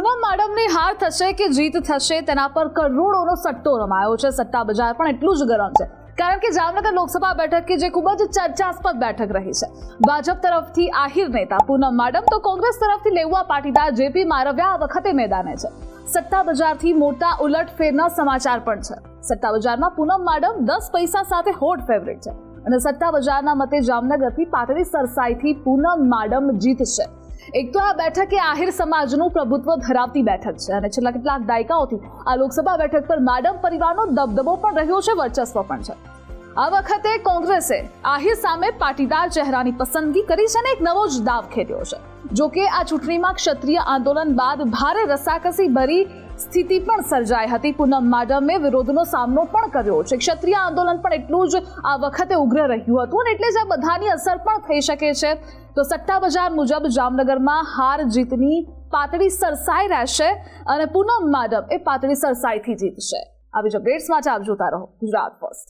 પૂનમ માડમની હાર થશે કે જીત થશે, તેના પર કરોડોનો સટ્ટો રમાયો છે. સટ્ટા બજાર પણ એટલું જ ગરમ છે. કારણ કે જામનગર લોકસભા બેઠક કે જે ખૂબ જ ચર્ચાસ્પદ બેઠક રહી છે. ભાજપ તરફથી આહિર નેતા પૂનમ માડમ તો કોંગ્રેસ તરફથી લેવા પાટીદાર જેપી મારવ્યા આ વખતે મેદાને છે. સટ્ટા બજારથી મોટા ઉલટફેરના સમાચાર પણ છે. સત્તા બજારમાં પૂનમ માડમ દસ પૈસા સાથે હોટ ફેવરેટ છે. અને સટ્ટા બજારના મતે જામનગરથી પાટડી સરસાઈથી પૂનમ માડમ જીતશે. એક તો આ બેઠક એ આહિર સમાજનું પ્રભુત્વ ધરાવતી બેઠક છે અને છેલ્લા કેટલાક દાયકાઓથી આ લોકસભા બેઠક પર માડમ પરિવારનો દબદબો પણ રહ્યો છે, વર્ચસ્વ પણ છે. આ વખતે કોંગ્રેસે આહિર સામે પાટીદાર ચહેરાની પસંદગી કરી છે અને એક નવો જ દાવ ખેડ્યો છે. જો કે આ ચૂંટણીમાં ક્ષત્રિય આંદોલન બાદ ભારે રસાકસી ભરી સ્થિતિ પણ સર્જાઈ હતી. પૂનમ માડમે વિરોધનો સામનો પણ કર્યો છે. ક્ષત્રિય આંદોલન પણ એટલું જ આ વખતે ઉગ્ર રહ્યું હતું અને એટલે જ આ બધાની અસર પણ થઈ શકે છે. તો સટ્ટા બજાર મુજબ જામનગરમાં હાર જીતની પાતળી સરસાઈ રહેશે અને પૂનમ માડમ એ પાતળી સરસાઈથી જીતશે. આવી જ અપડેટ્સ માટે આપ જોતા રહો ગુજરાત ફર્સ્ટ.